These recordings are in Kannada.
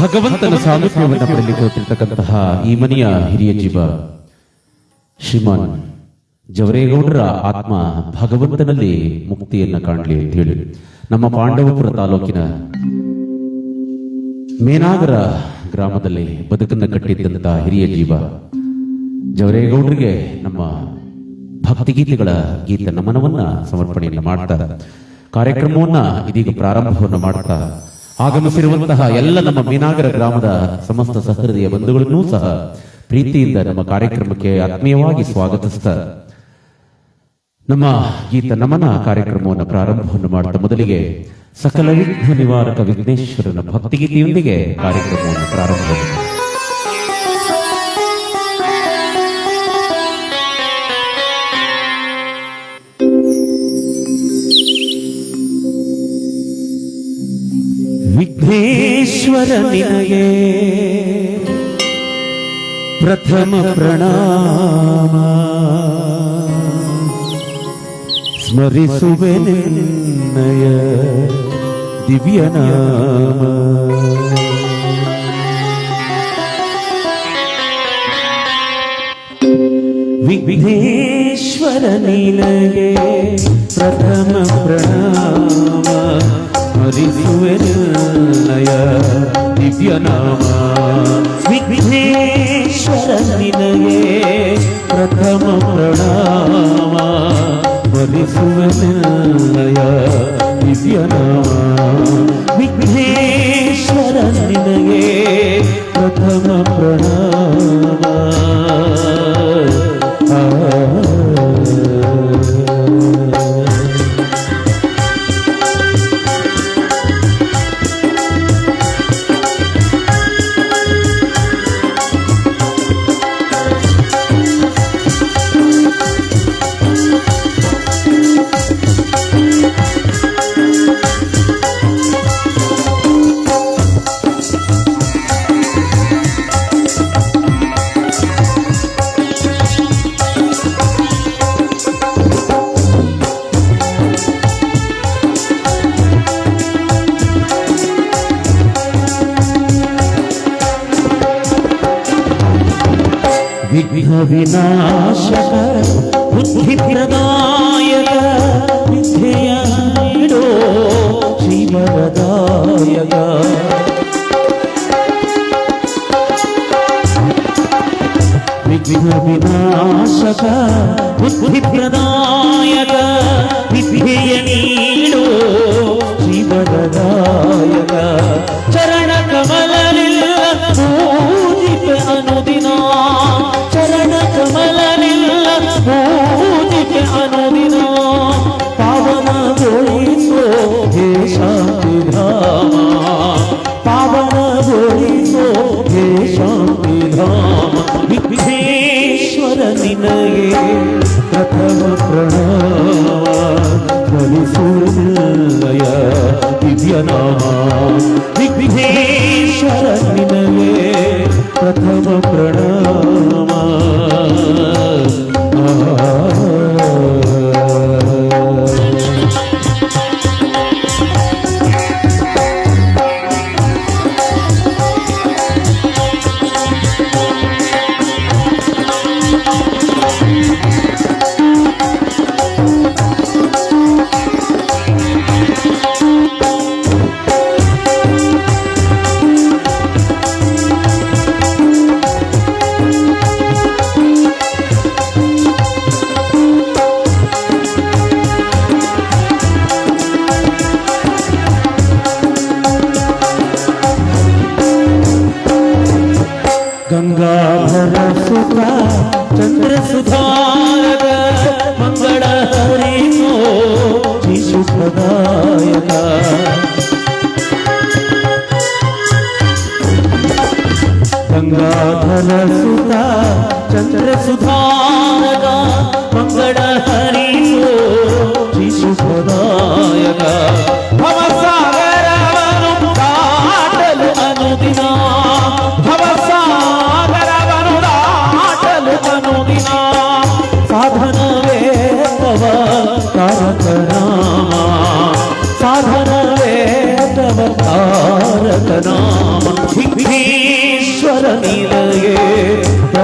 ಭಗವಂತನ ಸಾಮರ್ಥ್ಯವನ್ನು ಪಡೆಯಲಿಕ್ಕೆ ಈ ಮನೆಯ ಹಿರಿಯ ಜೀವ ಶ್ರೀಮಾನ್ ಜವರೇಗೌಡರ ಆತ್ಮ ಭಗವಂತನಲ್ಲಿ ಮುಕ್ತಿಯನ್ನ ಕಾಣಲಿ ಅಂತ ಹೇಳಿ ನಮ್ಮ ಪಾಂಡವಪುರ ತಾಲೂಕಿನ ಮೇನಾಗರ ಗ್ರಾಮದಲ್ಲಿ ಬದುಕನ್ನು ಕಟ್ಟಿದ್ದಂತಹ ಹಿರಿಯ ಜೀವ ಜವರೇಗೌಡರಿಗೆ ನಮ್ಮ ಭಕ್ತಿಗೀತೆಗಳ ಗೀತ ನಮನವನ್ನ ಸಮರ್ಪಣೆಯನ್ನು ಮಾಡ್ತಾರೆ ಕಾರ್ಯಕ್ರಮವನ್ನ ಇದೀಗ ಪ್ರಾರಂಭವನ್ನು ಮಾಡ್ತಾ ಆಗಮಿಸಿರುವಂತಹ ಎಲ್ಲ ನಮ್ಮ ಮೀನಾಗರ ಗ್ರಾಮದ ಸಮಸ್ತ ಸಹೃದಯ ಬಂಧುಗಳನ್ನೂ ಸಹ ಪ್ರೀತಿಯಿಂದ ನಮ್ಮ ಕಾರ್ಯಕ್ರಮಕ್ಕೆ ಆತ್ಮೀಯವಾಗಿ ಸ್ವಾಗತಿಸ್ತ. ನಮ್ಮ ಗೀತ ನಮನ ಕಾರ್ಯಕ್ರಮವನ್ನು ಪ್ರಾರಂಭವನ್ನು ಮಾಡುತ್ತ ಮೊದಲಿಗೆ ಸಕಲ ವಿಘ್ನ ನಿವಾರಕ ವಿಘ್ನೇಶ್ವರನ ಭಕ್ತಿಗೀತೆಯೊಂದಿಗೆ ಕಾರ್ಯಕ್ರಮವನ್ನು ಪ್ರಾರಂಭ സിദ്ധേശ്വരനിനയേ പ്രഥമ പ്രണാമ സ്മരിസുവനയ ദിവ്യനാമ വിഘ്നേശ്വരനിലയേ പ്രഥമ പ്രണാമ ವಿಘ್ನೇಶ್ವರ ನಿನಗೆ ಪ್ರಥಮ ಪ್ರಣಾಮ ಸ್ಮರಿಸುವೆ ನಿನ್ನಯ ದಿವ್ಯ ನಾಮ ವಿಘ್ನೇಶ್ವರ ನಿನಗೆ ಪ್ರಥಮ ಪ್ರಣಾಮ ಸ್ಮರಿಸುವೆ ನಿನ್ನಯ ದಿವ್ಯ ನಾಮ ವಿಘ್ನೇಶ್ವರ ನಿನಗೆ ಪ್ರಥಮ ಪ್ರಣಾಮ విఘ్న వినాశక బుద్ధి ప్రదాయక విద్య నీడో జీవనదాయక దివ్యనామా విఘ్నేశ్వర వినయే ప్రథమ ప్రణా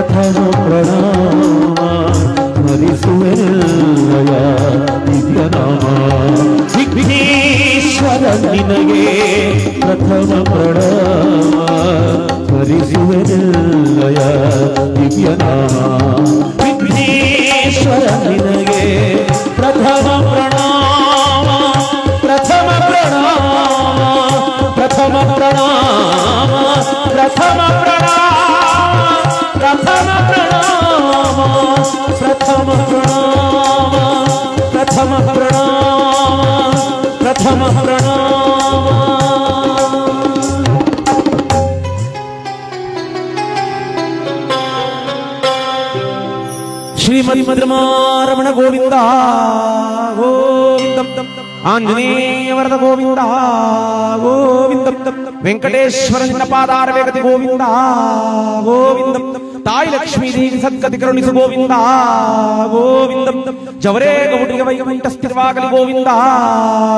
ಪ್ರಥಮ ಪ್ರಣಾಮ ಸ್ಮರಿಸುವೆಲ್ಲಯ ದಿವ್ಯ ನಾಮ ವಿಘ್ನೇಶ್ವರ ನಿನಗೆ ಪ್ರಥಮ ಪ್ರಣಾಮ ಸ್ಮರಿಸುವೆಲ್ಲಯ ದಿವ್ಯ ನಾಮ ವಿಘ್ನೇಶ್ವರ ನಿನಗೆ ಪ್ರಥಮ ಪ್ರಣಾಮ ಪ್ರಥಮ ಪ್ರಣಾಮ ಪ್ರಥಮ ಪ್ರಣಾಮ ಪ್ರಥಮ ಪ್ರಣಾಮ प्रथम प्रणाम प्रथम प्रणाम श्रीमद्रमारमण गोविन्द गोविन्दं आञ्जनेयवरद गोविन्द गोविन्दं वेङ्कटेश्वरजनपादारवेगति गोविन्द गोविन्दम् ಪಾದಾರ ವೇಗತಿ ಗೋವಿಂದ ಗೋವಿಂದಂ ತಾಯಿ ಲಕ್ಷ್ಮೀ ದೇವಿ ಸದ್ಗತಿ ಕರುಣಿಸು ಗೋವಿಂದ ಗೋವಿಂದಂ ಜವರೇ ಗೌಡಿಗೆ ವೈಕುಂಠ ಸ್ಥಿರವಾಗಲಿ ಗೋವಿಂದ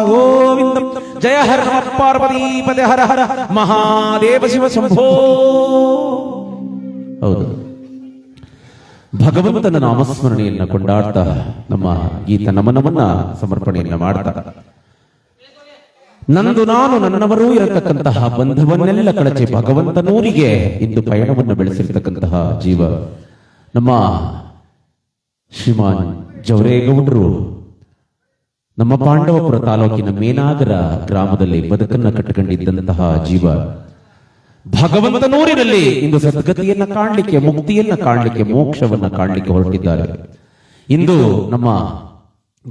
ಗೋವಿಂದಂ ಜಯ ಹರ ನಮಃ ಪಾರ್ವತಿ ಪದೇ ಹರ ಹರ ಮಹಾದೇವ ಶಿವ ಶಂಭೋ ಹೌದು ಭಗವಂತನ ನಾಮಸ್ಮರಣೆಯನ್ನ ಕೊಂಡಾಡ್ತಾ ನಮ್ಮ ಗೀತ ನಮನವನ್ನ ಸಮರ್ಪಣೆಯನ್ನ ಮಾಡ್ತಾ ನಂದು ನಾನು ನನ್ನವರೂ ಇರತಕ್ಕಂತಹ ಬಂಧವನ್ನೆಲ್ಲ ಕಳಚಿ ಭಗವಂತನೂರಿಗೆ ಇಂದು ಪಯಣವನ್ನು ಬೆಳೆಸಿರ್ತಕ್ಕಂತಹ ಜೀವ. ನಮ್ಮ ಶ್ರೀಮಾನ್ ಜವರೇಗೌಡರು ನಮ್ಮ ಪಾಂಡವಪುರ ತಾಲೂಕಿನ ಮೇನಾಗರ ಗ್ರಾಮದಲ್ಲಿ ಬದುಕನ್ನ ಕಟ್ಟಿಕೊಂಡಿದ್ದಂತಹ ಜೀವ. ಭಗವಂತನೂರಿನಲ್ಲಿ ಇಂದು ಸದ್ಗತಿಯನ್ನ ಕಾಣಲಿಕ್ಕೆ, ಮುಕ್ತಿಯನ್ನ ಕಾಣಲಿಕ್ಕೆ, ಮೋಕ್ಷವನ್ನ ಕಾಣಲಿಕ್ಕೆ ಹೊರಟಿದ್ದಾರೆ. ಇಂದು ನಮ್ಮ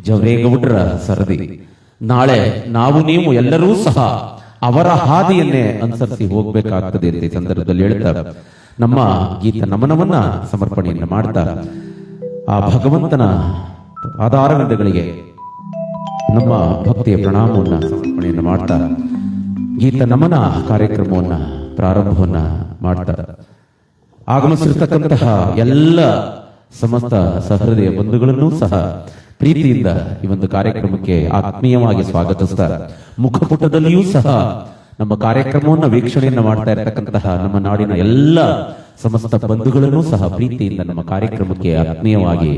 ಜವರೇಗೌಡರ ಸರದಿ. ನಾಳೆ ನಾವು ನೀವು ಎಲ್ಲರೂ ಸಹ ಅವರ ಹಾದಿಯನ್ನೇ ಅನುಸರಿಸಿ ಹೋಗ್ಬೇಕಾಗ್ತದೆ ಅಂತ ಈ ಸಂದರ್ಭದಲ್ಲಿ ಹೇಳ್ತಾ ನಮ್ಮ ಗೀತ ನಮನವನ್ನ ಸಮರ್ಪಣೆಯನ್ನ ಮಾಡ್ತಾ ಆ ಭಗವಂತನ ಆಧಾರಗಳಿಗೆ ನಮ್ಮ ಭಕ್ತಿಯ ಪ್ರಣಾಮವನ್ನ ಸಮರ್ಪಣೆಯನ್ನು ಮಾಡ್ತಾ ಗೀತ ನಮನ ಕಾರ್ಯಕ್ರಮವನ್ನ ಪ್ರಾರಂಭವನ್ನ ಮಾಡ್ತಾರೆ ಆಗಮಿಸಿರ್ತಕ್ಕಂತಹ ಎಲ್ಲ ಸಮಸ್ತ ಸಹೃದಯ ಬಂಧುಗಳನ್ನೂ ಸಹ ಪ್ರೀತಿಯಿಂದ ಈ ಒಂದು ಕಾರ್ಯಕ್ರಮಕ್ಕೆ ಆತ್ಮೀಯವಾಗಿ ಸ್ವಾಗತಿಸ್ತಾ ಮುಖಪುಟದಲ್ಲಿಯೂ ಸಹ ನಮ್ಮ ಕಾರ್ಯಕ್ರಮವನ್ನು ವೀಕ್ಷಣೆಯನ್ನು ಮಾಡ್ತಾ ಇರತಕ್ಕಂತಹ ನಮ್ಮ ನಾಡಿನ ಎಲ್ಲ ಸಮಸ್ತ ಬಂಧುಗಳನ್ನೂ ಸಹ ಪ್ರೀತಿಯಿಂದ ನಮ್ಮ ಕಾರ್ಯಕ್ರಮಕ್ಕೆ ಆತ್ಮೀಯವಾಗಿ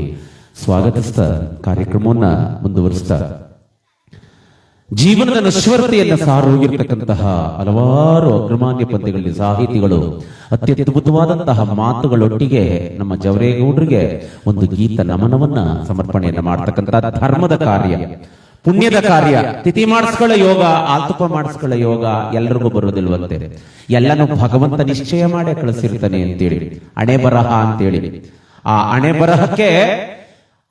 ಸ್ವಾಗತಿಸ್ತಾ ಕಾರ್ಯಕ್ರಮವನ್ನ ಮುಂದುವರಿಸ್ತಾ ಜೀವನದ ನಶ್ವರತೆಯನ್ನು ಸಾರೋಗಿರ್ತಕ್ಕಂತಹ ಹಲವಾರು ಅಗ್ರಮಾನ್ಯ ಪದ್ಯಗಳಲ್ಲಿ ಸಾಹಿತಿಗಳು, ಅತ್ಯದ್ಭುತವಾದಂತಹ ಮಾತುಗಳೊಟ್ಟಿಗೆ ನಮ್ಮ ಜವರೇಗೌಡರಿಗೆ ಒಂದು ಗೀತ ನಮನವನ್ನ ಸಮರ್ಪಣೆಯನ್ನ ಮಾಡತಕ್ಕಂತಹ ಧರ್ಮದ ಕಾರ್ಯ. ಪುಣ್ಯದ ಕಾರ್ಯ. ತಿಥಿ ಮಾಡಿಸ್ಕೊಳ್ಳೋ ಯೋಗ, ಆಲ್ತುಪ ಮಾಡಿಸ್ಕೊಳ್ಳೋ ಯೋಗ ಎಲ್ರಿಗೂ ಬರೋದಿಲ್ವಂತೆ ಎಲ್ಲನೂ ಭಗವಂತ ನಿಶ್ಚಯ ಮಾಡೇ ಕಳಿಸಿರ್ತಾನೆ ಅಂತೇಳಿ ಹಣೆ ಬರಹ ಅಂತೇಳಿ. ಆ ಹಣೆ ಬರಹಕ್ಕೆ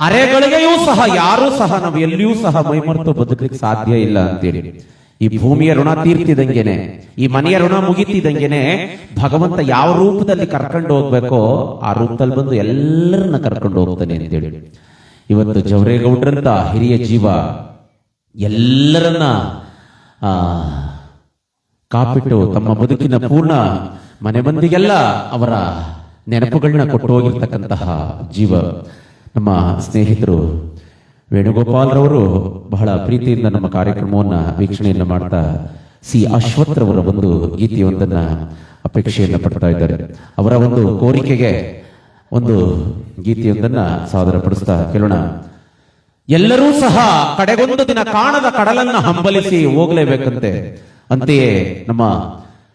ಅರೆಗಳಿಗೆಯೂ ಸಹ, ಯಾರೂ ಸಹ ನಾವು ಎಲ್ಲಿಯೂ ಸಹ ಮೈಮರೆತು ಬದುಕಲಿಕ್ಕೆ ಸಾಧ್ಯ ಇಲ್ಲ ಅಂತೇಳಿ. ಈ ಭೂಮಿಯ ಋಣ ತೀರ್ತಿದಂಗೆನೆ, ಈ ಮನೆಯ ಋಣ ಮುಗಿತಿದಂಗೆನೆ ಭಗವಂತ ಯಾವ ರೂಪದಲ್ಲಿ ಕರ್ಕೊಂಡು ಹೋಗ್ಬೇಕೋ ಆ ರೂಪದಲ್ಲಿ ಬಂದು ಎಲ್ಲರನ್ನ ಕರ್ಕೊಂಡು ಹೋಗ್ತಾನೆ ಅಂತೇಳಿ. ಇವತ್ತು ಜವರೇಗೌಡ್ರಂತ ಹಿರಿಯ ಜೀವ ಎಲ್ಲರನ್ನ, ಆ, ಕಾಪಿಟ್ಟು ತಮ್ಮ ಬದುಕಿನ ಪೂರ್ಣ ಮನೆ ಮಂದಿಗೆಲ್ಲ ಅವರ ನೆನಪುಗಳನ್ನ ಕೊಟ್ಟು ಹೋಗಿರ್ತಕ್ಕಂತಹ ಜೀವ. ನಮ್ಮ ಸ್ನೇಹಿತರು ವೇಣುಗೋಪಾಲ್ರವರು ಬಹಳ ಪ್ರೀತಿಯಿಂದ ನಮ್ಮ ಕಾರ್ಯಕ್ರಮವನ್ನು ವೀಕ್ಷಣೆಯನ್ನು ಮಾಡ್ತಾ ಸಿ ಅಶ್ವಥ್ರವರ ಒಂದು ಗೀತೆಯೊಂದನ್ನ ಅಪೇಕ್ಷೆಯನ್ನು ಪಡ್ತಾ ಇದ್ದಾರೆ. ಅವರ ಒಂದು ಕೋರಿಕೆಗೆ ಒಂದು ಗೀತೆಯೊಂದನ್ನ ಸಾದರಪಡಿಸ್ತಾ ಕೇಳೋಣ. ಎಲ್ಲರೂ ಸಹ ಕಡೆಗೊಂದು ದಿನ ಕಾಣದ ಕಡಲನ್ನ ಹಂಬಲಿಸಿ ಹೋಗಲೇಬೇಕಂತೆ. ಅಂತೆಯೇ ನಮ್ಮ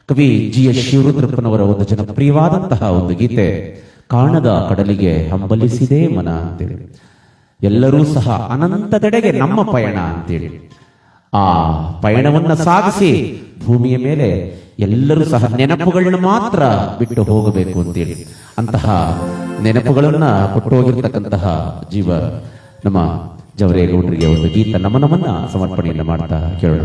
ಕವಿ ಜಿ ಎಸ್ ಶಿವರುದ್ರಪ್ಪನವರ ಒಂದು ಜನಪ್ರಿಯವಾದಂತಹ ಒಂದು ಗೀತೆ. ಕಾಣದ ಕಡಲಿಗೆ ಹಂಬಲಿಸಿದೆ ಮನ ಅಂತೇಳಿ ಎಲ್ಲರೂ ಸಹ ಅನಂತದೆಡೆಗೆ ನಮ್ಮ ಪಯಣ ಅಂತೇಳಿ ಆ ಪಯಣವನ್ನ ಸಾಗಿಸಿ ಭೂಮಿಯ ಮೇಲೆ ಎಲ್ಲರೂ ಸಹ ನೆನಪುಗಳನ್ನು ಮಾತ್ರ ಬಿಟ್ಟು ಹೋಗಬೇಕು ಅಂತೇಳಿ ಅಂತಹ ನೆನಪುಗಳನ್ನ ಕೊಟ್ಟು ಹೋಗಿರ್ತಕ್ಕಂತಹ ಜೀವ ನಮ್ಮ ಜವರೇಗೌಡರಿಗೆ ಒಂದು ಗೀತ ನಮನವನ್ನ ಸಮರ್ಪಣೆಯನ್ನು ಮಾಡ್ತಾ ಕೇಳೋಣ.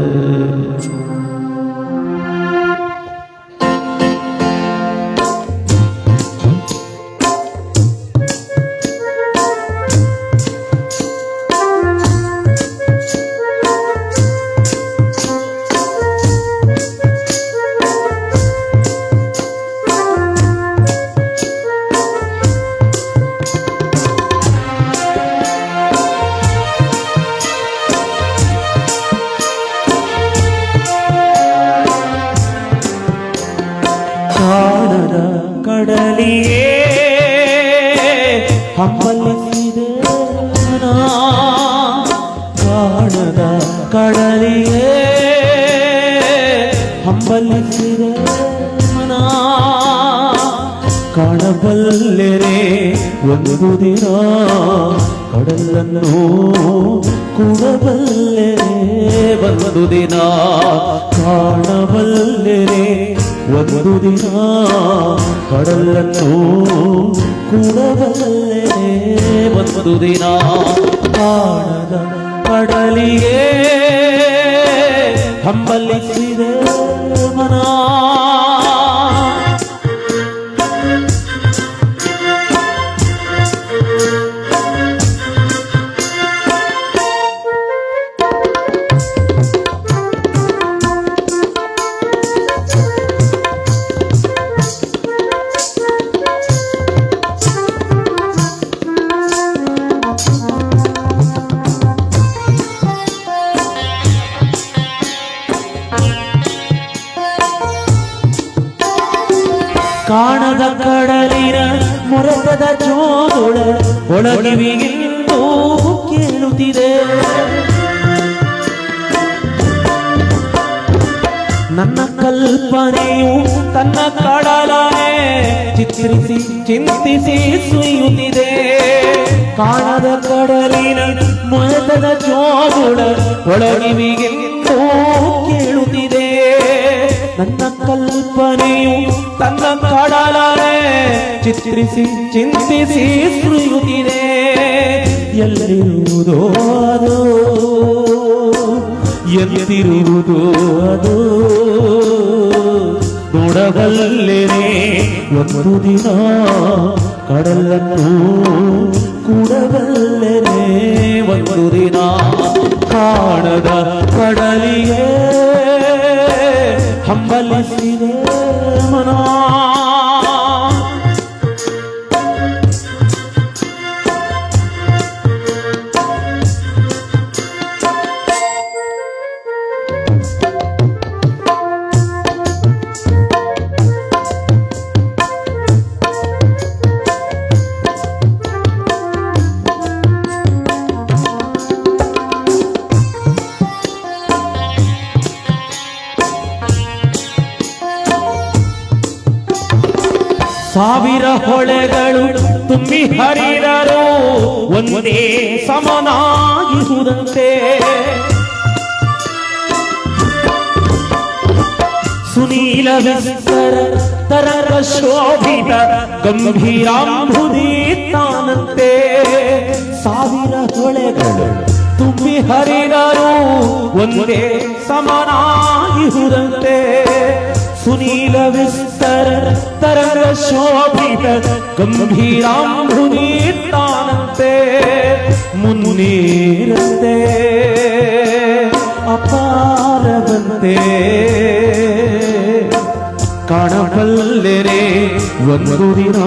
ದಿನ ಕಾಣಬಲ್ಲೆರೆ ಒಂದು ದಿನ ಕಡಲನ್ನು ಕೂಡಬಲ್ಲೆರೆ ಒಂದು ದಿನ ಕಾಣದ ಕಡಲಿಯೇ ಹಂಬಲಿಸಿದೆ ಮನ ಕಲ್ಪನೆಯು ತನ್ನ ಕಡಲನೆ ಚಿತ್ರಿಸಿ, ಚಿಂತಿಸಿ ಸುಯುತ್ತಿದೆ ಕಾಣದ ಕಡಲಿನ ಮೊರತದ ಜೋಗುಳ ಒಳಗಿವಿಗೆಂದು ಕೇಳುತ್ತಿದೆ. ನನ್ನ ಕಲ್ಪನೆಯು ತನ್ನ ಕಡಲನೆ ಚಿತ್ರಿಸಿ, ಚಿಂತಿಸಿ ಸುಯುತ್ತಿದೆ ಎಲ್ಲಿರುವುದೋ ಅದು ಎಲ್ಲಿರುವುದೋ ಅದು ನೋಡಬಲ್ಲೆನೆ ಒಂದು ದಿನ ಕಡಲನ್ನು ಕೂಡಬಲ್ಲೆನೆ ಒಂದು ದಿನ ಕಾಣದ ಕಡಲಿಗೆ ತುಂಬಿ ಹರಿದರು ಒಂದೇ ಸಮನಾಗಿರುವುದಂತೆ ಸುನೀಲ ವಿಸ್ತರ ತರರ ಶೋಭಿತ ಗಂಭೀರಾಂಬುದಿ ತಾನಂತೆ. ಸಾವಿರ ಹೊಳೆಗಳು ತುಂಬಿ ಹರಿದರು ಒಂದೇ ಸಮನಾಗಿರುವುದಂತೆ ಸುನೀಲ ವಿಸ್ತರ ತರರ ಶೋಭಿತ ಗಂಭೀರಾಂಬುದಿ ತಾನಂತೆ ಮುನ್ನೀರಂತೆ ಅಪಾರವಂತೆ ಕಾಣಬಲ್ಲೆರೆ ಒಂದು ದಿನ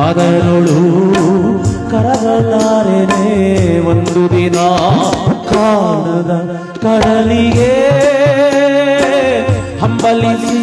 ಅದರೊಳು ಕರಗಲಾರೆನೆ ಒಂದು ದಿನ ಕಾಣದ ಕಡಲಿಗೆ ಹಂಬಲಿಸಿದೆ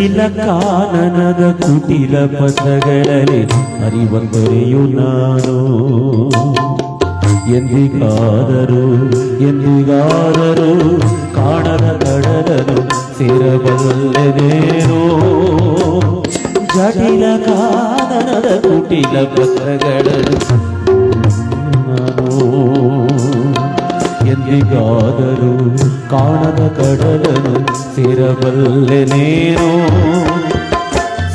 ಜಟಿಲ ಕಾನನದ ಕುಟಿಲ ಪದಗಳಲ್ಲಿ ಅರಿವಂದರೆಯು ನಾನು ಎಂದಿಗಾದರೂ ಎಂದಿಗಾದರೂ ಕಾಣದ ಕಡಲನು ಸೇರಬಲ್ಲೆನೇನೋ ಜಟಿಲ ಕಾನನದ ಕುಟಿಲ ಪತ್ರಗಳನ್ನು ಎಂದಿಗಾದರೂ ಕಾಣದ ಕಡಲನು ಸೇರಬಲ್ಲೆನೇನೋ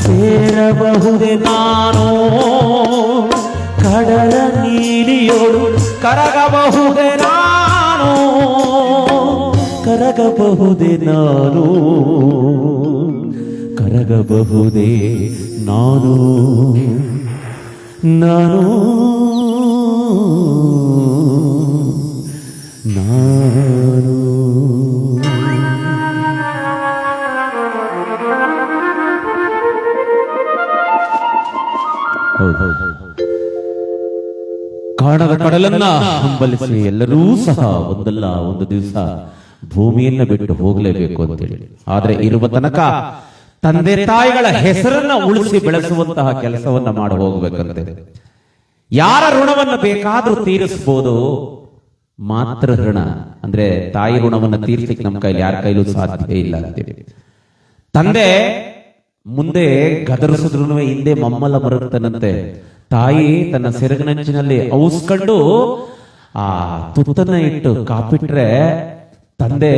ಸೇರಬಹುದೆ ನಾನು. ಕಡಲ ನೀಲಿಯೋಳು ಕರಗಬಹುದೆ ನಾನು. ಕರಗಬಹುದೆ ನಾನು. ಕರಗಬಹುದೇ ನಾನು. ನಾನು. ಕಾಣದ ಕಡಲನ್ನ ಹಂಬಲಿಸಿ ಎಲ್ಲರೂ ಸಹ ಒಂದಲ್ಲ ಒಂದು ದಿವಸ ಭೂಮಿಯನ್ನ ಬಿಟ್ಟು ಹೋಗಲೇಬೇಕು ಅಂತೇಳಿ. ಆದ್ರೆ ಇರುವ ತನಕ ತಂದೆ ತಾಯಿಗಳ ಹೆಸರನ್ನ ಉಳಿಸಿ ಬೆಳೆಸುವಂತಹ ಕೆಲಸವನ್ನ ಮಾಡಿ ಹೋಗ್ಬೇಕಂತೆ. ಯಾರ ಋಣವನ್ನ ಬೇಕಾದ್ರೂ ತೀರಿಸಬಹುದು ಮಾತ್ರ ಋಣ. ಅಂದ್ರೆ ತಾಯಿ ಋಣವನ್ನ ತೀರ್ಸಲಿಕ್ಕೆ ನಮ್ಮ ಕೈಲಿ ಯಾರ ಕೈಲೂ ಸಾಧ್ಯ ಇಲ್ಲ ಅಂತೇಳಿ. ತಂದೆ ಮುಂದೆ ಗದರಿಸಿದ್ರು ಹಿಂದೆ ಮಮ್ಮಲ ಮರುತ್ತನಂತೆ ತಾಯಿ ತನ್ನ ಸೆರಗಿನಂಚಿನಲ್ಲಿ ಔಸ್ಕೊಂಡು ಆ ತುತ್ತನ್ನ ಇಟ್ಟು ಕಾಪಿಟ್ರೆ ತಂದೆ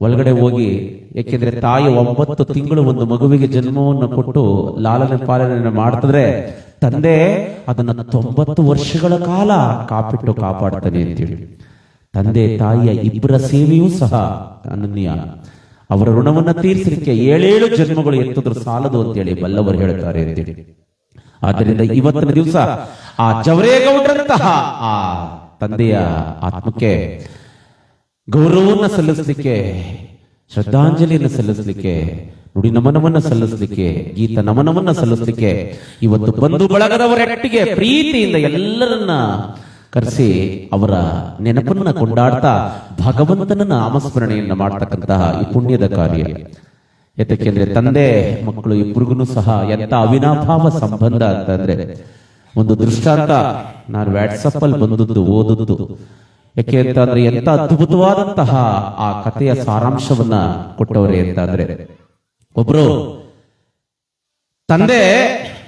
ಒಳಗಡೆ ಹೋಗಿ, ಏಕೆಂದ್ರೆ ತಾಯಿ ಒಂಬತ್ತು ತಿಂಗಳು ಒಂದು ಮಗುವಿಗೆ ಜನ್ಮವನ್ನು ಕೊಟ್ಟು ಲಾಲನೆ ಪಾಲನೆ ಮಾಡ್ತದ್ರೆ ತಂದೆ ಅದನ್ನ ತೊಂಬತ್ತು ವರ್ಷಗಳ ಕಾಲ ಕಾಪಿಟ್ಟು ಕಾಪಾಡ್ತಾನೆ ಅಂತೇಳಿ. ತಂದೆ, ತಾಯಿಯ ಇಬ್ಬರ ಸೇವೆಯೂ ಸಹ ಅನನ್ಯ. ಅವರ ಋಣವನ್ನ ತೀರಿಸಲಿಕ್ಕೆ ಏಳೇಳು ಜನ್ಮಗಳು ಎತ್ತಿದ್ರು ಸಾಲದು ಅಂತೇಳಿ ಬಲ್ಲವರು ಹೇಳ್ತಾರೆ ಅಂತೇಳಿ. ಆದ್ದರಿಂದ ಇವತ್ತಿನ ದಿವಸ ಆ ಜವರೇಗೌಡರಂತಹ ಆ ತಂದೆಯ ಆತ್ಮಕ್ಕೆ ಗೌರವವನ್ನು ಸಲ್ಲಿಸಲಿಕ್ಕೆ, ಶ್ರದ್ಧಾಂಜಲಿಯನ್ನು ಸಲ್ಲಿಸಲಿಕ್ಕೆ, ನುಡಿ ನಮನವನ್ನ ಸಲ್ಲಿಸಲಿಕ್ಕೆ, ಗೀತ ನಮನವನ್ನ ಸಲ್ಲಿಸಲಿಕ್ಕೆ ಇವತ್ತು ಬಂಧು ಬಳಗದವರೊಟ್ಟಿಗೆ ಪ್ರೀತಿಯಿಂದ ಎಲ್ಲರನ್ನ ಕರೆಸಿ ಅವರ ನೆನಪನ್ನ ಕೊಂಡಾಡ್ತಾ ಭಗವಂತನ ನಾಮಸ್ಮರಣೆಯನ್ನ ಮಾಡ್ತಕ್ಕಂತಹ ಈ ಪುಣ್ಯದ ಕಾರ್ಯ. ಯಾಕೆಂದ್ರೆ ತಂದೆ, ಮಕ್ಕಳು ಇಬ್ಬರಿಗೂ ಸಹ ಎಂತ ಅವಿನಾಭಾವ ಸಂಬಂಧ ಅಂತಂದ್ರೆ, ಒಂದು ದೃಷ್ಟಾಂತ ನಾನು ವಾಟ್ಸಪ್ ಅಲ್ಲಿ ಬಂದದ್ದು, ಓದದ್ದು. ಯಾಕೆ ಅಂತಂದ್ರೆ ಎಂತ ಅದ್ಭುತವಾದಂತಹ ಆ ಕಥೆಯ ಸಾರಾಂಶವನ್ನ ಕೊಟ್ಟವರೇ ಅಂತಂದ್ರೆ, ಒಬ್ರು ತಂದೆ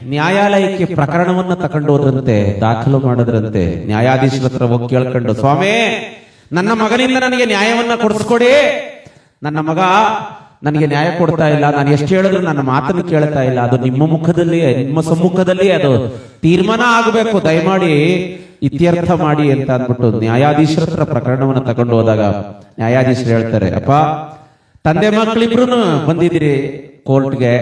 ನ್ಯಾಯಾಲಯಕ್ಕೆ ಪ್ರಕರಣವನ್ನ ತಕೊಂಡು ಹೋದ್ರಂತೆ ದಾಖಲು ಮಾಡದ್ರಂತೆ, ನ್ಯಾಯಾಧೀಶರ ಹತ್ರ ಹೋಗಿ ಕೇಳ್ಕೊಂಡು, ಸ್ವಾಮಿ, ನನ್ನ ಮಗನಿಂದ ನನಗೆ ನ್ಯಾಯವನ್ನ ಕೊಡಿಸ್ಕೊಡಿ. ನನ್ನ ಮಗ ನನಗೆ ನ್ಯಾಯ ಕೊಡ್ತಾ ಇಲ್ಲ ನಾನು ಎಷ್ಟು ಹೇಳಿದ್ರು ನನ್ನ ಮಾತನ್ನು ಕೇಳ್ತಾ ಇಲ್ಲ ಅದು ನಿಮ್ಮ ಮುಖದಲ್ಲಿ ನಿಮ್ಮ ಸಮ್ಮುಖದಲ್ಲಿ ಅದು ತೀರ್ಮಾನ ಆಗಬೇಕು ದಯಮಾಡಿ ಇತ್ಯರ್ಥ ಮಾಡಿ ಅಂತ ಅಂದ್ಬಿಟ್ಟು ನ್ಯಾಯಾಧೀಶರ ಹತ್ರ ಪ್ರಕರಣವನ್ನು ತಗೊಂಡು ಹೋದಾಗ ನ್ಯಾಯಾಧೀಶರು ಹೇಳ್ತಾರೆ ಅಪ್ಪ ತಂದೆ ಮಕ್ಕಳಿಬ್ರು ಬಂದಿದ್ದೀರಿ ಕೋರ್ಟ್ಗೆ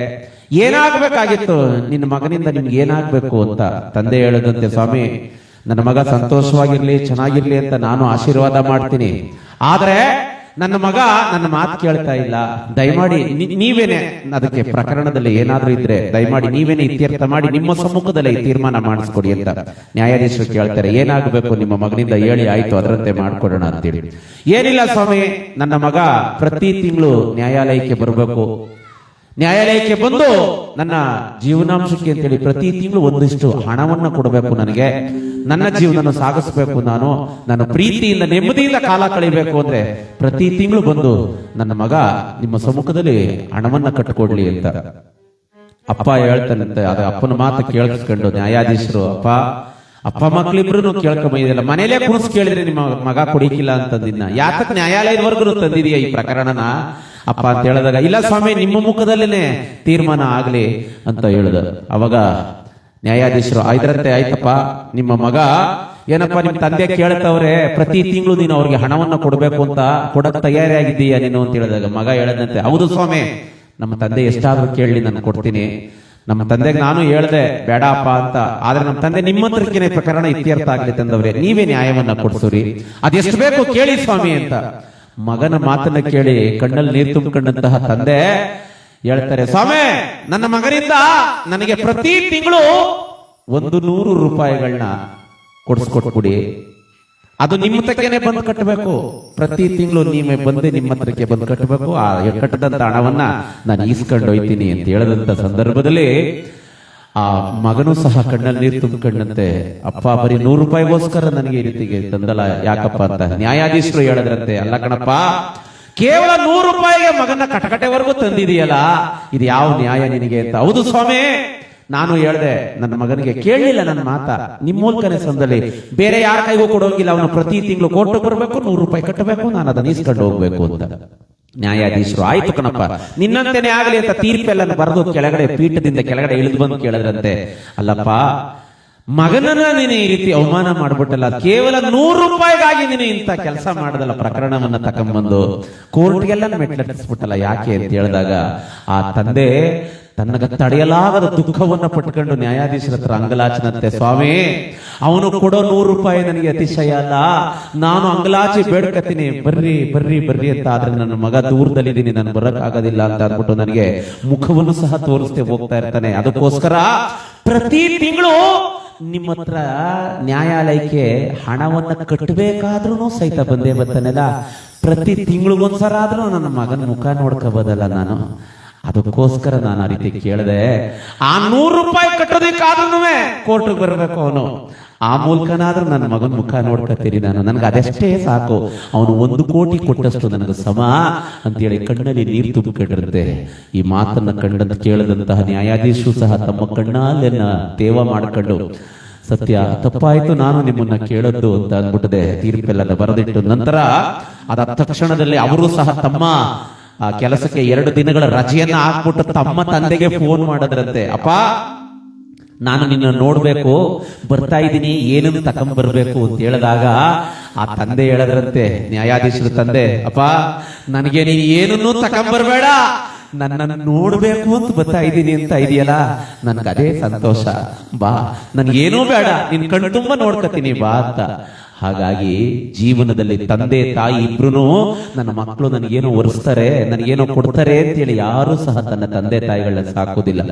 ಏನಾಗಬೇಕಾಗಿತ್ತು? ನಿನ್ನ ಮಗನಿಂದ ನಿಮ್ಗೆ ಏನಾಗಬೇಕು ಅಂತ ತಂದೆ ಹೇಳದಂತೆ ಸ್ವಾಮಿ ನನ್ನ ಮಗ ಸಂತೋಷವಾಗಿರ್ಲಿ ಚೆನ್ನಾಗಿರ್ಲಿ ಅಂತ ನಾನು ಆಶೀರ್ವಾದ ಮಾಡ್ತೀನಿ. ಆದ್ರೆ ನನ್ನ ಮಗ ನನ್ನ ಮಾತು ಕೇಳ್ತಾ ಇಲ್ಲ. ದಯಮಾಡಿ ನೀವೇನೆ ಅದಕ್ಕೆ ಪ್ರಕರಣದಲ್ಲಿ ಏನಾದ್ರೂ ಇದ್ರೆ ದಯಮಾಡಿ ನೀವೇನೆ ಇತ್ಯರ್ಥ ಮಾಡಿ ನಿಮ್ಮ ಸಮ್ಮುಖದಲ್ಲಿ ತೀರ್ಮಾನ ಮಾಡಿಸ್ಕೊಡಿ ಅಂತ ನ್ಯಾಯಾಧೀಶರು ಕೇಳ್ತಾರೆ. ಏನಾಗಬೇಕು ನಿಮ್ಮ ಮಗನಿಂದ ಹೇಳಿ ಆಯ್ತು, ಅದರಂತೆ ಮಾಡ್ಕೊಡೋಣ ಅಂತೇಳಿ ಏನಿಲ್ಲ ಸ್ವಾಮಿ, ನನ್ನ ಮಗ ಪ್ರತಿ ತಿಂಗಳು ನ್ಯಾಯಾಲಯಕ್ಕೆ ಬರಬೇಕು. ನ್ಯಾಯಾಲಯಕ್ಕೆ ಬಂದು ನನ್ನ ಜೀವನಾಂಶಕ್ಕೆ ಅಂತೇಳಿ ಪ್ರತಿ ತಿಂಗಳು ಒಂದಿಷ್ಟು ಹಣವನ್ನ ಕೊಡಬೇಕು ನನಗೆ ನನ್ನ ಜೀವನ ಸಾಗಿಸಬೇಕು ನಾನು ನನ್ನ ಪ್ರೀತಿಯಿಂದ ನೆಮ್ಮದಿಯಿಂದ ಕಾಲ ಕಳಿಬೇಕು ಅಂದ್ರೆ ಪ್ರತಿ ತಿಂಗಳು ಬಂದು ನನ್ನ ಮಗ ನಿಮ್ಮ ಸಮ್ಮುಖದಲ್ಲಿ ಹಣವನ್ನ ಕಟ್ಟಿಕೊಡ್ಲಿ ಅಂತ. ಅಪ್ಪ ಹೇಳ್ತಾನಂತೆ ಅದ ಅಪ್ಪನ ಮಾತು ಕೇಳಿಸ್ಕೊಂಡು ನ್ಯಾಯಾಧೀಶರು ಅಪ್ಪ ಅಪ್ಪ ಮಕ್ಳಿಬ್ರು ಕೇಳ್ಕೊಂಬೈದಿಲ್ಲ ಮನೇಲೆ ಕುಣಿಸ್ ಕೇಳಿದ್ರೆ ನಿಮ್ಮ ಮಗ ಕುಡಿಕಿಲ್ಲ ಅಂತಂದಿದ್ನ. ಯಾತಕ್ ನ್ಯಾಯಾಲಯದವರೆಗೂ ತಂದಿದೀಯ ಈ ಪ್ರಕರಣನ? ಅಪ್ಪ ಅಂತ ಹೇಳಿದಾಗ ಇಲ್ಲ ಸ್ವಾಮಿ ನಿಮ್ಮ ಮುಖದಲ್ಲೇನೆ ತೀರ್ಮಾನ ಆಗ್ಲಿ ಅಂತ ಹೇಳಿದ. ಅವಾಗ ನ್ಯಾಯಾಧೀಶರು ಆಯ್ತರಂತೆ ಆಯ್ತಪ್ಪ ನಿಮ್ಮ ಮಗ ಏನಪ್ಪ ನಿಮ್ ತಂದೆ ಕೇಳ್ತವ್ರೆ ಪ್ರತಿ ತಿಂಗಳು ನೀನು ಅವ್ರಿಗೆ ಹಣವನ್ನ ಕೊಡಬೇಕು ಅಂತ ಕೊಡಕ್ ತಯಾರಿಯಾಗಿದ್ದೀಯಾ ನೀನು ಅಂತ ಹೇಳಿದಾಗ ಮಗ ಹೇಳದಂತೆ ಹೌದು ಸ್ವಾಮಿ ನಮ್ಮ ತಂದೆ ಎಷ್ಟಾದ್ರೂ ಕೇಳಲಿ ನಾನು ಕೊಡ್ತೀನಿ. ನಮ್ಮ ತಂದೆಗೆ ನಾನು ಹೇಳ್ದೆ ಬೇಡಪ್ಪ ಅಂತ. ಆದ್ರೆ ನಮ್ಮ ತಂದೆ ನಿಮ್ಮ ಹತ್ರಕ್ಕೆ ಪ್ರಕರಣ ಇತ್ಯರ್ಥ ಆಗ್ಲಿ ತಂದವ್ರೆ ನೀವೇ ನ್ಯಾಯವನ್ನ ಕೊಡ್ಸುರಿ. ಅದೆಷ್ಟು ಬೇಕು ಕೇಳಿ ಸ್ವಾಮಿ ಅಂತ. ಮಗನ ಮಾತನ್ನ ಕೇಳಿ ಕಣ್ಣಲ್ಲಿ ನೀರು ತುಂಬಿಕೊಂಡಂತಹ ತಂದೆ ಹೇಳ್ತಾರೆ, ಸ್ವಾಮಿ, ನನ್ನ ಮಗನಿಂದ ನನಗೆ ಪ್ರತಿ ತಿಂಗಳು ಒಂದು ನೂರು ರೂಪಾಯಿಗಳನ್ನ ಕೊಡಿಸ್ಕೊಟ್ಬಿಡಿ. ಅದು ನಿಮ್ಮ ತಕ್ಕೇನೆ ಬಂದು ಕಟ್ಟಬೇಕು. ಪ್ರತಿ ತಿಂಗಳು ನೀವೇ ಬಂದು ನಿಮ್ಮ ಹತ್ರಕ್ಕೆ ಬಂದು ಕಟ್ಟಬೇಕು. ಆ ಕಟ್ಟದಂತ ಹಣವನ್ನ ನಾನು ಈಸ್ಕೊಂಡು ಹೋಯ್ತೀನಿ ಅಂತ ಹೇಳದಂತ ಸಂದರ್ಭದಲ್ಲಿ ಆ ಮಗನು ಸಹ ಕಣ್ಣಲ್ಲಿ ನೀರು ತುಂಬಿಕೊಂಡಂತೆ, ಅಪ್ಪ, ಬರೀ ನೂರು ರೂಪಾಯಿಗೋಸ್ಕರ ನನಗೆ ಈ ರೀತಿಗೆ ತಂದಲ್ಲ ಯಾಕಪ್ಪ ಅಂತ ನ್ಯಾಯಾಧೀಶರು ಹೇಳಿದ್ರಂತೆ. ಅಲ್ಲ ಕಣಪ್ಪ, ಕೇವಲ ನೂರು ರೂಪಾಯಿಗೆ ಮಗನ ಕಟಕಟೆವರೆಗೂ ತಂದಿದೆಯಲ್ಲ, ಇದು ಯಾವ ನ್ಯಾಯ ನಿನಗೆ ಅಂತ? ಹೌದು ಸ್ವಾಮಿ, ನಾನು ಹೇಳ್ದೆ, ನನ್ನ ಮಗನಿಗೆ ಕೇಳಲಿಲ್ಲ ನನ್ನ ಮಾತ. ನಿಮ್ಮ ಮೂಲಕನೇ ಸಂದಲ್ಲಿ ಬೇರೆ ಯಾರ ಕೈಗೂ ಕೊಡೋಂಗಿಲ್ಲ, ಅವನು ಪ್ರತಿ ತಿಂಗಳು ಕೋರ್ಟ್ ಬರಬೇಕು, ನೂರು ರೂಪಾಯಿ ಕಟ್ಟಬೇಕು, ನಾನು ಅದನ್ನ ಇಸ್ಕೊಂಡು ಹೋಗ್ಬೇಕು ಅಂತ. ನ್ಯಾಯಾಧೀಶರು ಆಯ್ತು ಕಣಪ್ಪ ನಿನ್ನಂತೆನೇ ಆಗಲಿ ಅಂತ ತೀರ್ಪೆಲ್ಲ ಬರೆದು ಕೆಳಗಡೆ ಪೀಠದಿಂದ ಕೆಳಗಡೆ ಇಳಿದು ಬಂದು ಕೇಳದ್ರಂತೆ. ಅಲ್ಲಪ್ಪ ಮಗನನ್ನ ನೀನು ಈ ರೀತಿ ಅವಮಾನ ಮಾಡ್ಬಿಟ್ಟಲ್ಲ ಕೇವಲ ನೂರು ರೂಪಾಯಿಗಾಗಿ ನೀನು ಇಂಥ ಕೆಲಸ ಮಾಡದಲ್ಲ ಪ್ರಕರಣವನ್ನ ತಕೊಂಡ್ಬಂದು ಕೋರ್ಟ್ಗೆಲ್ಲ ಮೆಟ್ಲಟ್ಟಿಸ್ಬಿಟ್ಟಲ್ಲ ಯಾಕೆ ಅಂತ ಹೇಳಿದಾಗ ಆ ತಂದೆ ತನ್ನಗ ತಡೆಯಲಾಗದ ದುಃಖವನ್ನ ಪಟ್ಕೊಂಡು ನ್ಯಾಯಾಧೀಶರ ಹತ್ರ ಅಂಗಲಾಚನಂತೆ, ಸ್ವಾಮಿ, ಅವನು ಕೊಡೋ ನೂರು ರೂಪಾಯಿ ನನಗೆ ಅತಿಶಯ ಅಲ್ಲ. ನಾನು ಅಂಗಲಾಚಿ ಬೇಡ್ಕತ್ತೀನಿ. ಬರ್ರಿ ಬರ್ರಿ ಬರ್ರಿ ಅಂತ ಆದ್ರೆ ನನ್ನ ಮಗ ದೂರದಲ್ಲಿದ್ದೀನಿ. ನಾನು ಬರಕ್ ಆಗೋದಿಲ್ಲ ಅಂತ ಅಂದ್ಬಿಟ್ಟು ನನಗೆ ಮುಖವನ್ನು ಸಹ ತೋರಿಸ್ತೇ ಹೋಗ್ತಾ ಇರ್ತಾನೆ. ಅದಕ್ಕೋಸ್ಕರ ಪ್ರತಿ ತಿಂಗಳು ನಿಮ್ಮ ಹತ್ರ ನ್ಯಾಯಾಲಯಕ್ಕೆ ಹಣವನ್ನ ಕಟ್ಟಬೇಕಾದ್ರೂ ಸಹಿತ ಬಂದೇ ಬರ್ತಾನಲ್ಲ ಪ್ರತಿ ತಿಂಗಳಿಗೊಂದ್ಸರ ಆದ್ರೂ ನನ್ನ ಮಗನ ಮುಖ ನೋಡ್ಕೋಬೋದಲ್ಲ ನಾನು. ಅದಕ್ಕೋಸ್ಕರ ನಾನು ಆ ರೀತಿ ಕೇಳಿದೆ. ಆ ನೂರು ರೂಪಾಯಿ ಕಟ್ಟೋದಕ್ಕಾದ್ರೂ ಕೋರ್ಟ್ಗೆ ಬರಬೇಕು ಅವನು. ಆ ಮೂಲಕನಾದ್ರೂ ನನ್ನ ಮಗನ ಮುಖ ನೋಡ್ಕೊತೀರಿ ನಾನು. ನನಗೆ ಅದಷ್ಟೇ ಸಾಕು. ಅವನು ಒಂದು ಕೋಟಿ ಕೊಟ್ಟಷ್ಟು ನನಗೆ ಸಮ ಅಂತೇಳಿ ಕಣ್ಣಲ್ಲಿ ನೀರು ತುಂಬಿಕೊಂಡಿರುತ್ತೆ. ಈ ಮಾತನ್ನ ಕಂಡಂತ ಕೇಳದಂತಹ ನ್ಯಾಯಾಧೀಶರು ಸಹ ತಮ್ಮ ಕಣ್ಣಾಲೆನ್ನ ತೇವ ಮಾಡ್ಕೊಂಡು, ಸತ್ಯ, ತಪ್ಪಾಯ್ತು ನಾನು ನಿಮ್ಮನ್ನ ಕೇಳದ್ದು ಅಂತ ಅಂದ್ಬಿಟ್ಟದೆ. ತೀರ್ಪೆಲ್ಲ ಬರೆದಿಟ್ಟು ನಂತರ ಅದ ತಕ್ಷಣದಲ್ಲಿ ಅವರು ಸಹ ತಮ್ಮ ಆ ಕೆಲಸಕ್ಕೆ ಎರಡು ದಿನಗಳ ರಜೆಯನ್ನ ಹಾಕ್ಬಿಟ್ಟು ತಮ್ಮ ತಂದೆಗೆ ಫೋನ್ ಮಾಡಿದ್ರಂತೆ. ಅಪ್ಪ, ನಾನು ನಿನ್ನ ನೋಡ್ಬೇಕು, ಬರ್ತಾ ಇದ್ದೀನಿ ಏನನ್ನು ತಕೊಂಡ್ ಬರ್ಬೇಕು ಅಂತ ಹೇಳಿದಾಗ ಆ ತಂದೆ ಹೇಳದ್ರಂತೆ, ನ್ಯಾಯಾಧೀಶರ ತಂದೆ, ಅಪ್ಪ, ನನಗೆ ನೀನು ಏನನ್ನೂ ತಕೊಂಬರ್ಬೇಡ ನನ್ನನ್ನು ನೋಡ್ಬೇಕು ಅಂತ ಬರ್ತಾ ಇದ್ದೀನಿ ಅಂತ ಇದೆಯಲ್ಲ ನನ್ಗೆ ಅದೇ ಸಂತೋಷ. ಬಾ, ನನ್ಗೇನೂ ಬೇಡ, ನಿನ್ ಕಣ್ಣು ತುಂಬಾ ನೋಡ್ಕತೀನಿ, ಬಾ ಅಂತ. ಹಾಗಾಗಿ ಜೀವನದಲ್ಲಿ ತಂದೆ, ತಾಯಿ ಇಬ್ರು ನನ್ನ ಮಕ್ಕಳು ನನಗೇನೋ ಒರೆಸ್ತಾರೆ, ನನಗೇನೋ ಕೊಡ್ತಾರೆ ಅಂತ ಹೇಳಿ ಯಾರು ಸಹ ತನ್ನ ತಂದೆ, ತಾಯಿಗಳನ್ನ ಸಾಕೋದಿಲ್ಲ.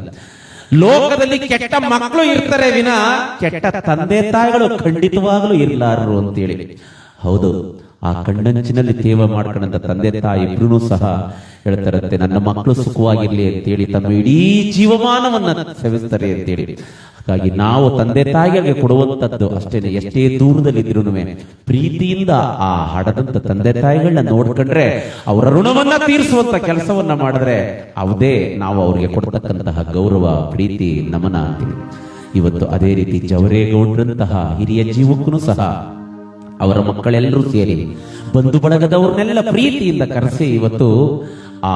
ಲೋಕದಲ್ಲಿ ಕೆಟ್ಟ ಮಕ್ಕಳು ಇರ್ತಾರೆ ವಿನ, ಕೆಟ್ಟ ತಂದೆ, ತಾಯಿಗಳು ಖಂಡಿತವಾಗಲೂ ಇರ್ಲಾರರು ಅಂತೇಳಿ. ಹೌದು, ಆ ಕಣ್ಣಂಚಿನಲ್ಲಿ ತೇವ ಮಾಡ್ಕೊಂಡಂತ ತಂದೆ, ತಾಯಿ ಇಬ್ರು ಸಹ ಹೇಳ್ತಾರಂತೆ, ನನ್ನ ಮಕ್ಕಳು ಸುಖವಾಗಿರ್ಲಿ ಅಂತೇಳಿ, ತಮ್ಮ ಇಡೀ ಜೀವಮಾನವನ್ನ ಸವಿಸ್ತಾರೆ ಅಂತೇಳಿ. ಹಾಗಾಗಿ ನಾವು ತಂದೆ ತಾಯಿಗಳಿಗೆ ಕೊಡುವಂತದ್ದು ಅಷ್ಟೇನೆ. ಎಷ್ಟೇ ದೂರದಲ್ಲಿದ್ರು ಪ್ರೀತಿಯಿಂದ ಆ ಹಡದಂತ ತಂದೆ ತಾಯಿಗಳನ್ನ ನೋಡ್ಕೊಂಡ್ರೆ ಅವರ ಋಣವನ್ನ ತೀರಿಸುವಂತ ಕೆಲಸವನ್ನ ಮಾಡಿದ್ರೆ ಅವದೇ ನಾವು ಅವರಿಗೆ ಕೊಡ್ತಕ್ಕಂತಹ ಗೌರವ, ಪ್ರೀತಿ, ನಮನ ಅಂತೀವಿ. ಇವತ್ತು ಅದೇ ರೀತಿ ಜವರೇಗೌಡರಂತಹ ಹಿರಿಯ ಜೀವಕ್ಕೂ ಸಹ ಅವರ ಮಕ್ಕಳೆಲ್ಲರೂ ಸೇರಿ ಬಂಧು ಬಳಗದವ್ರನ್ನೆಲ್ಲ ಪ್ರೀತಿಯಿಂದ ಕರೆಸಿ ಇವತ್ತು ಆ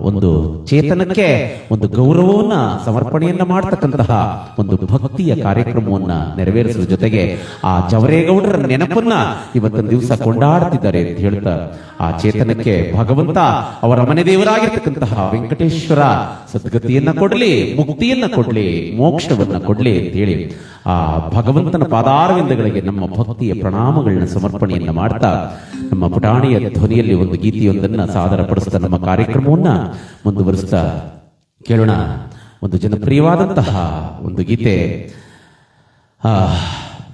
ಒಂದು ಚೇತನಕ್ಕೆ, ಒಂದು ಗೌರವವನ್ನ, ಸಮರ್ಪಣೆಯನ್ನ ಮಾಡತಕ್ಕಂತಹ ಒಂದು ಭಕ್ತಿಯ ಕಾರ್ಯಕ್ರಮವನ್ನ ನೆರವೇರಿಸುವ ಜೊತೆಗೆ ಆ ಜವರೇಗೌಡರ ನೆನಪನ್ನ ಇವತ್ತಿನ ದಿವಸ ಕೊಂಡಾಡ್ತಿದ್ದಾರೆ ಅಂತ ಹೇಳ್ತಾ, ಆ ಚೇತನಕ್ಕೆ ಭಗವಂತ ಅವರ ಮನೆ ದೇವರಾಗಿರ್ತಕ್ಕಂತಹ ವೆಂಕಟೇಶ್ವರ ಸದ್ಗತಿಯನ್ನ ಕೊಡ್ಲಿ, ಮುಕ್ತಿಯನ್ನ ಕೊಡ್ಲಿ, ಮೋಕ್ಷವನ್ನ ಕೊಡ್ಲಿ ಅಂತ ಹೇಳಿ ಆ ಭಗವಂತನ ಪಾದಾರವಿಂದಗಳಿಗೆ ನಮ್ಮ ಭಕ್ತಿಯ ಪ್ರಣಾಮಗಳನ್ನ ಸಮರ್ಪಣೆಯನ್ನ ಮಾಡ್ತಾ ನಮ್ಮ ಪುಟಾಣಿಯ ಧ್ವನಿಯಲ್ಲಿ ಒಂದು ಗೀತೆಯೊಂದನ್ನ ಸಾಧನ ಪಡಿಸ್ತಾ ನಮ್ಮ ಕಾರ್ಯಕ್ರಮವನ್ನ ಮುಂದುವರಿಸ್ತಾ ಕೇಳೋಣ. ಒಂದು ಜನಪ್ರಿಯವಾದಂತಹ ಒಂದು ಗೀತೆ. ಆ,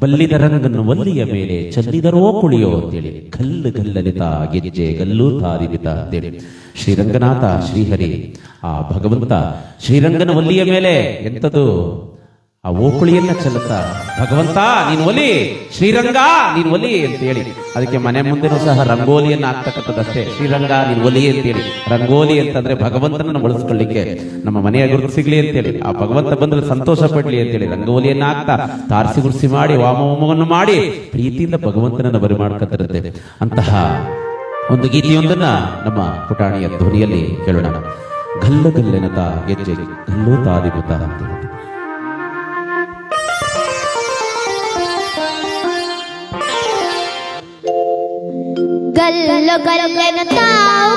ಬಲ್ಲಿದ ರಂಗನ್ನು ವಲ್ಲಿಯ ಮೇಲೆ ಚಲ್ಲಿದರೋ ಕುಳಿಯೋ ಅಂತೇಳಿ ಗಲ್ಲು ಗಲ್ಲನಿತ ಗೆಜ್ಜೆ ಗಲ್ಲು ತಾರಿಬಿತ ಅಂತೇಳಿ. ಶ್ರೀರಂಗನಾಥ ಶ್ರೀಹರಿ, ಆ ಭಗವಂತ ಶ್ರೀರಂಗನ ಒಲ್ಲಿಯ ಮೇಲೆ ಎಂಥದು ಆ ಓಕುಳಿಯನ್ನ ಚೆಲ್ಲುತ್ತಾ, ಭಗವಂತ, ನೀನು ಒಲಿ, ಶ್ರೀರಂಗ, ನೀನು ಒಲಿ ಅಂತ ಹೇಳಿ. ಅದಕ್ಕೆ ಮನೆ ಮುಂದೆನೂ ಸಹ ರಂಗೋಲಿಯನ್ನ ಹಾಕ್ತಕ್ಕಂಥದ್ದಷ್ಟೇ. ಶ್ರೀರಂಗ, ನೀನು ಒಲಿ ಅಂತೇಳಿ ರಂಗೋಲಿ ಅಂತಂದ್ರೆ ಭಗವಂತನನ್ನು ಬಳಸ್ಕೊಳ್ಳಿಕ್ಕೆ ನಮ್ಮ ಮನೆಯ ಗುರುತು ಸಿಗ್ಲಿ ಅಂತೇಳಿ ಆ ಭಗವಂತ ಬಂದ್ರೆ ಸಂತೋಷ ಪಡ್ಲಿ ಅಂತೇಳಿ ರಂಗೋಲಿಯನ್ನ ಹಾಕ್ತಾ ತಾರಸಿ ಗುರ್ಸಿ ಮಾಡಿ ವಾಮವನ್ನು ಮಾಡಿ ಪ್ರೀತಿಯಿಂದ ಭಗವಂತನನ್ನು ಬರಿ ಮಾಡ್ಕೊತಿರುತ್ತೆ ಅಂತಹ ಒಂದು ಗೀತೆಯೊಂದನ್ನ ನಮ್ಮ ಪುಟಾಣಿಯ ಧ್ವನಿಯಲ್ಲಿ ಕೇಳೋಣ. ಗಲ್ಲ ಗಲ್ಲೆನತ ಗೆಜ್ಜೆ ಗಲ್ಲು ತಾದಿಗುತ್ತ ಅಂತ ಹೇಳಿ ಗಲ್ಲಲು ಗಲ್ಲನ ತಾವು